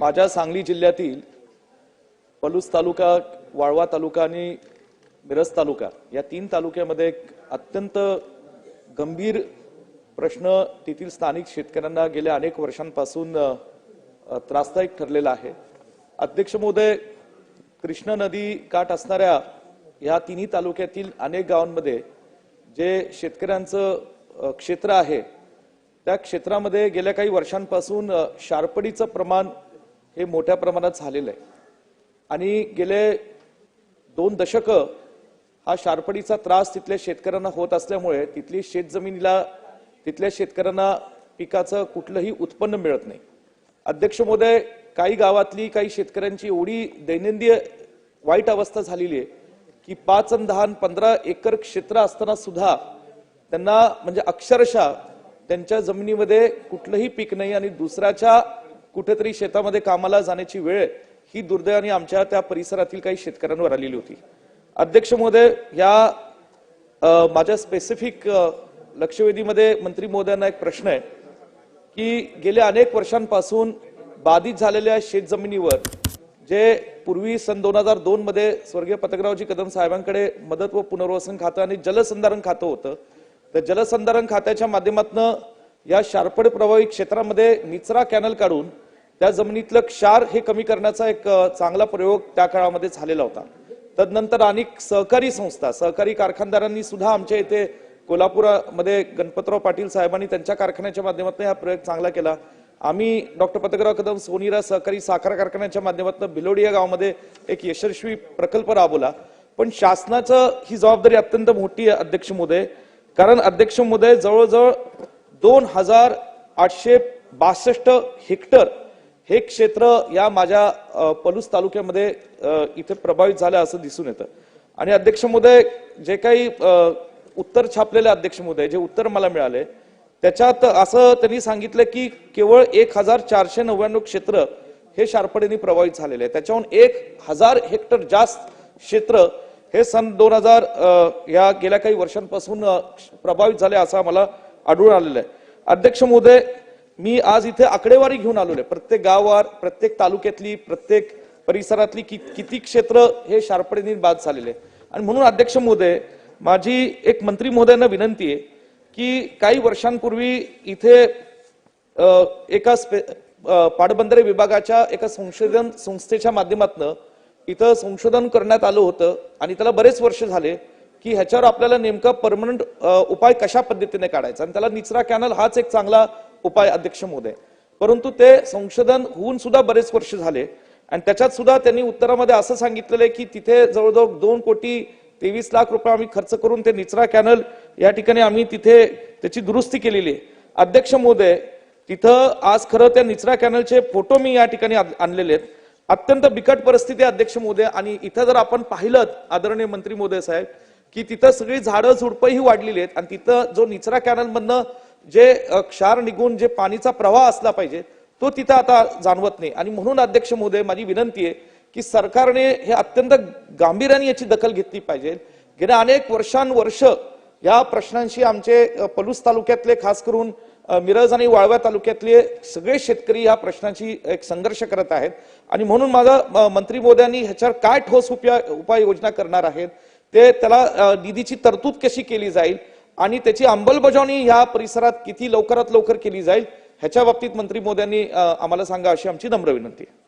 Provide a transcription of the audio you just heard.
माझ्या सांगली जिल्ह्यातील पलूस तालुका वाळवा तालुका आणि मिरज तालुका या तीन तालुक्यामध्ये एक अत्यंत गंभीर प्रश्न तेथील स्थानिक शेतकऱ्यांना गेल्या अनेक वर्षांपासून त्रासदायक ठरलेला आहे. अध्यक्ष महोदय कृष्णा नदी काठ असणाऱ्या या तिन्ही तालुक्यातील अनेक गावांमध्ये जे शेतकऱ्यांचं क्षेत्र आहे त्या क्षेत्रामध्ये गेल्या काही वर्षांपासून शारपडीचं प्रमाण हे मोठ्या प्रमाणात झालेलं आहे. आणि गेले दोन दशकं हा शारपडीचा त्रास तिथल्या शेतकऱ्यांना होत असल्यामुळे तिथली शेतजमिनीला तिथल्या शेतकऱ्यांना पिकाचं कुठलंही उत्पन्न मिळत नाही. अध्यक्ष महोदय काही गावातली काही शेतकऱ्यांची एवढी दैनंदिन वाईट अवस्था झालेली आहे की पाच आणि दहा पंधरा एकर क्षेत्र असताना सुद्धा त्यांना म्हणजे अक्षरशः त्यांच्या जमिनीमध्ये कुठलंही पीक नाही आणि दुसऱ्याच्या कुठेतरी शेतामध्ये कामाला जाण्याची वेळ ही दुर्दैवाने आमच्या त्या परिसरातील काही शेतकऱ्यांवर आलेली होती. अध्यक्ष महोदय या माझ्या स्पेसिफिक लक्षवेधीमध्ये मंत्री महोदयांना एक प्रश्न आहे की गेल्या अनेक वर्षांपासून बाधित झालेल्या शेतजमिनीवर जे पूर्वी सन दोन हजार दोन मध्ये स्वर्गीय पतकरावजी कदम साहेबांकडे मदत व पुनर्वसन खातं आणि जलसंधारण खातं होतं तर जलसंधारण खात्याच्या माध्यमातून या शारपड प्रभावी क्षेत्रामध्ये निचरा कॅनल काढून त्या जमिनीतलं क्षार हे कमी करण्याचा एक चांगला प्रयोग त्या काळामध्ये झालेला होता. तदनंतर अनेक सहकारी संस्था सहकारी कारखानदारांनी सुद्धा आमच्या इथे कोल्हापुरामध्ये गणपतराव पाटील साहेबांनी त्यांच्या कारखान्याच्या माध्यमातून हा प्रयोग चांगला केला. आम्ही डॉक्टर पतकराव कदम सोनीरा सहकारी साखर कारखान्याच्या माध्यमातून भिलोडी या गावामध्ये एक यशस्वी प्रकल्प राबवला. पण शासनाचं ही जबाबदारी अत्यंत मोठी आहे अध्यक्ष मोदय कारण अध्यक्ष मोदय जवळजवळ दोन हजार आठशे बासष्ट हेक्टर हे क्षेत्र या माझ्या पलूस तालुक्यामध्ये इथे प्रभावित झालं असं दिसून येतं. आणि अध्यक्ष महोदय जे काही उत्तर छापलेले अध्यक्ष महोदय जे उत्तर मला मिळाले त्याच्यात असं त्यांनी सांगितलं की केवळ एक हजार चारशे नव्याण्णव क्षेत्र हे शार्पडेने प्रभावित झालेले आहे. त्याच्याहून एक हजार हेक्टर जास्त क्षेत्र हे सन दोन हजार या गेल्या काही वर्षांपासून प्रभावित झाले असं आम्हाला आढळून आलेलं आहे. अध्यक्ष महोदय मी आज इथे आकडेवारी घेऊन आलेलो आहे. प्रत्येक गावावर प्रत्येक तालुक्यातली प्रत्येक परिसरातली कि- किती क्षेत्र हे शार्पडेने बाद झालेले आणि म्हणून अध्यक्ष महोदय माझी एक मंत्री महोदयांना विनंती आहे की काही वर्षांपूर्वी इथे एका स्पे- पाटबंधारे विभागाच्या एका संशोधन संस्थेच्या माध्यमातून इथं संशोधन करण्यात आलं होतं आणि त्याला बरेच वर्ष झाले. की ह्याच्यावर आपल्याला नेमका परमनंट उपाय कशा पद्धतीने काढायचा? आणि त्याला निचरा कॅनल हाच एक चांगला उपाय अध्यक्ष महोदय. परंतु ते संशोधन होऊन सुद्धा बरेच वर्ष झाले. आणि त्याच्यात सुद्धा त्यांनी उत्तरामध्ये असं सांगितलेलं आहे की तिथे जवळजवळ दोन कोटी तेवीस लाख रुपये आम्ही खर्च करून ते निचरा कॅनल या ठिकाणी आम्ही तिथे त्याची दुरुस्ती केलेली आहे. अध्यक्ष मोदय तिथं आज खरं त्या निचरा कॅनलचे फोटो मी या ठिकाणी आणलेले आहेत. अत्यंत बिकट परिस्थिती अध्यक्ष मोदय आणि इथं जर आपण पाहिलं आदरणीय मंत्री मोदय साहेब की तिथं सगळी झाडं झुडपंही वाढलेली आहेत. आणि तिथं जो निचरा कॅनलमधनं जे क्षार निघून जे पाणीचा प्रवाह असला पाहिजे तो तिथं आता जाणवत नाही. आणि म्हणून अध्यक्ष महोदय माझी विनंती आहे की सरकारने हे अत्यंत गांभीर्याने याची दखल घेतली पाहिजे. गेल्या अनेक वर्षानुवर्ष या प्रश्नांशी आमचे पलूस तालुक्यातले खास करून मिरज आणि वाळव्या तालुक्यातले सगळे शेतकरी या प्रश्नांशी एक संघर्ष करत आहेत. आणि म्हणून माझा मंत्री मोदयांनी ह्याच्यावर काय ठोस उपाय उपाययोजना करणार आहेत? ते त्याला निधीची तरतूद कशी केली जाईल आणि त्याची अंमलबजावणी ह्या परिसरात किती लवकरात लवकर केली जाईल ह्याच्या बाबतीत मंत्री मोद्यांनी आम्हाला सांगा अशी आमची नम्र विनंती आहे.